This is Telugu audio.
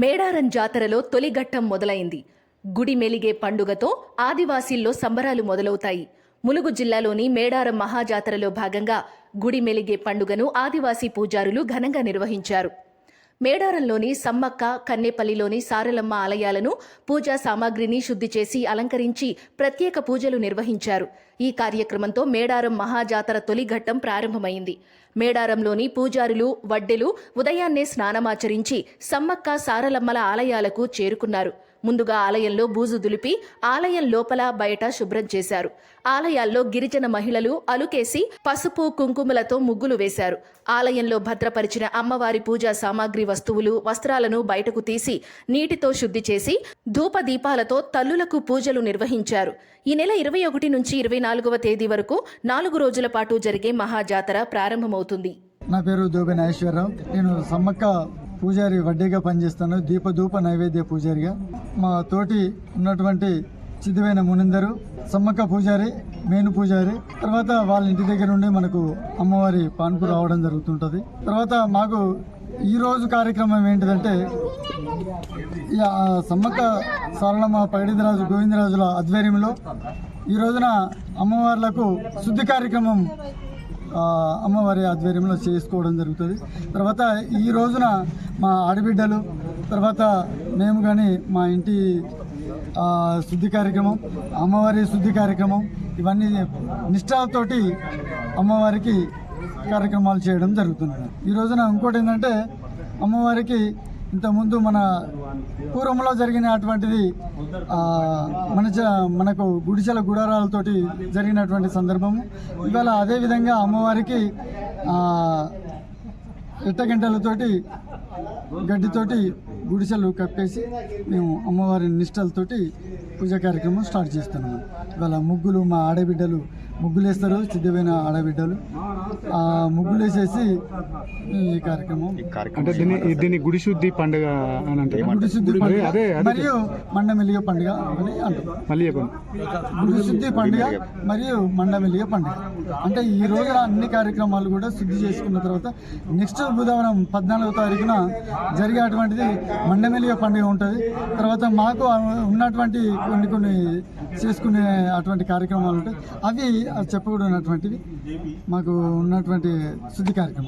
మేడారం జాతరలో తొలిఘట్టం మొదలైంది. గుడి మెలిగే పండుగతో ఆదివాసీల్లో సంబరాలు మొదలవుతాయి. ములుగు జిల్లాలోని మేడారం మహాజాతరలో భాగంగా గుడి మెలిగే పండుగను ఆదివాసీ పూజారులు ఘనంగా నిర్వహించారు. మేడారంలోని సమ్మక్క కన్నేపల్లిలోని సారలమ్మ ఆలయాలను పూజా సామాగ్రిని శుద్ధి చేసి అలంకరించి ప్రత్యేక పూజలు నిర్వహించారు. ఈ కార్యక్రమంతో మేడారం మహాజాతర తొలి ఘట్టం ప్రారంభమైంది. మేడారంలోని పూజారులు వడ్డెలు ఉదయాన్నే స్నానమాచరించి సమ్మక్క సారలమ్మల ఆలయాలకు చేరుకున్నారు. ముందుగా ఆలయంలో బూజు దులిపి ఆలయం లోపల బయట శుభ్రం చేశారు. ఆలయాల్లో గిరిజన మహిళలు అలుకేసి పసుపు కుంకుమలతో ముగ్గులు వేశారు. ఆలయంలో భద్రపరిచిన అమ్మవారి పూజా సామాగ్రి వస్తువులు వస్త్రాలను బయటకు తీసి నీటితో శుద్ధి చేసి ధూప దీపాలతో తల్లులకు పూజలు నిర్వహించారు. ఈ నెల ఇరవై ఒకటి నుంచి ఇరవై నాలుగవ తేదీ వరకు నాలుగు రోజుల పాటు జరిగే మహాజాతర ప్రారంభమవుతుంది. నా పేరు దోబె నాగేశ్వరరావు నేను సమ్మక్క పూజారి వడ్డీగా పనిచేస్తాను. దీపధూప నైవేద్య పూజారిగా. మా తోటి ఉన్నటువంటి చిదివైన మునిందరు సమ్మక్క పూజారి మేను పూజారి తర్వాత వాళ్ళ ఇంటి దగ్గర నుండి మనకు అమ్మవారి పాన్పు రావడం జరుగుతుంటుంది. తర్వాత మాకు ఈ రోజు కార్యక్రమం ఏంటిదంటే సమ్మక్క సరళమ్మ పైడిందరాజు గోవిందరాజుల ఆధ్వర్యంలో ఈ రోజున అమ్మవార్లకు శుద్ధి కార్యక్రమం అమ్మవారి ఆధ్వర్యంలో చేసుకోవడం జరుగుతుంది. తర్వాత ఈ రోజున మా ఆడబిడ్డలు తర్వాత మేము కానీ మా ఇంటి శుద్ధి కార్యక్రమం అమ్మవారి శుద్ధి కార్యక్రమం ఇవన్నీ నిష్ఠతోటి అమ్మవారికి కార్యక్రమాలు చేయడం జరుగుతుంది. ఈ రోజున ఇంకోటి ఏంటంటే అమ్మవారికి ఇంతకుముందు మన పూర్వంలో జరిగిన అటువంటిది మన మనకు గుడిసెల గుడారాలతోటి జరిగినటువంటి సందర్భము ఇవాళ అదేవిధంగా అమ్మవారికి ఆ, ఎట్టగంటలతోటి గడ్డితోటి గుడిసెలు కప్పేసి మేము అమ్మవారి నిష్టలతోటి పూజ కార్యక్రమం స్టార్ట్ చేస్తున్నాము. ఇవాళ ముగ్గులు మా ఆడబిడ్డలు ముగ్గులు వేస్తారు సిద్ధమైన ఆడబిడ్డలు. ఆ ముగ్గులు వేసేసి ఈ కార్యక్రమం అంటే దీన్ని దీన్ని గుడి శుద్ధి పండుగ అని అంటే గుడి శుద్ధి అదే పండుగ. అదే అదే. మరియు మండమెలిగ పండుగ అని అంటారు. మళ్ళీ చెప్పండి గుడి శుద్ధి పండుగ. మరియు మండమెలిగ పండుగ. అంటే ఈ రోజున అన్ని కార్యక్రమాలు కూడా శుద్ధి చేసుకున్న తర్వాత నెక్స్ట్ బుధవారం పద్నాలుగో తారీఖున జరిగేటువంటిది మండమెలిగ పండుగ ఉంటుంది. తర్వాత మాకు ఉన్నటువంటి కొన్ని కొన్ని చేసుకునే అటువంటి కార్యక్రమాలు ఉంటాయి. అవి చెప్పకూడనటువంటివి మాకు ఉన్నటువంటి శుద్ధి కార్యక్రమం.